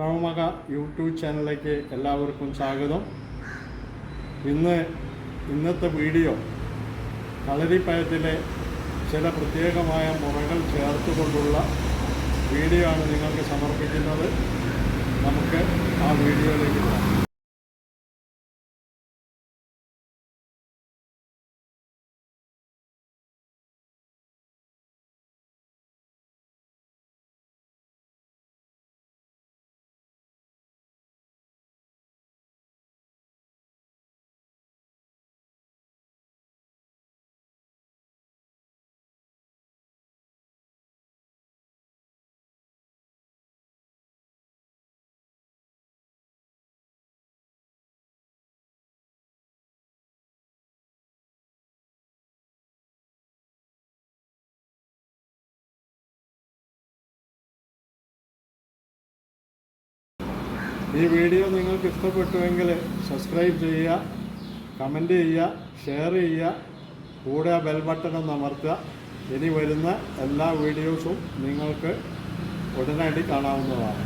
അക്രമക YouTube ചാനലിലേക്ക് എല്ലാവർക്കും സ്വാഗതം. ഇന്ന് ഇന്നത്തെ വീഡിയോ കളരിപ്പയത്തിലെ ചില പ്രത്യേകമായ മുറകൾ ചേർത്തുകൊണ്ടുള്ള വീഡിയോ ആണ് നിങ്ങൾക്ക് സമർപ്പിക്കുന്നത്. നമുക്ക് ആ വീഡിയോയിലേക്ക് പോകാം. ഈ വീഡിയോ നിങ്ങൾക്ക് ഇഷ്ടപ്പെട്ടുവെങ്കിൽ സബ്സ്ക്രൈബ് ചെയ്യുക കമന്റ് ചെയ്യുക ഷെയർ ചെയ്യുക കൂടെ ബെൽ ബട്ടൺ ഒന്ന് അമർത്തുക. ഇനി വരുന്ന എല്ലാ വീഡിയോസും നിങ്ങൾക്ക് ഉടനടി കാണാവുന്നതാണ്.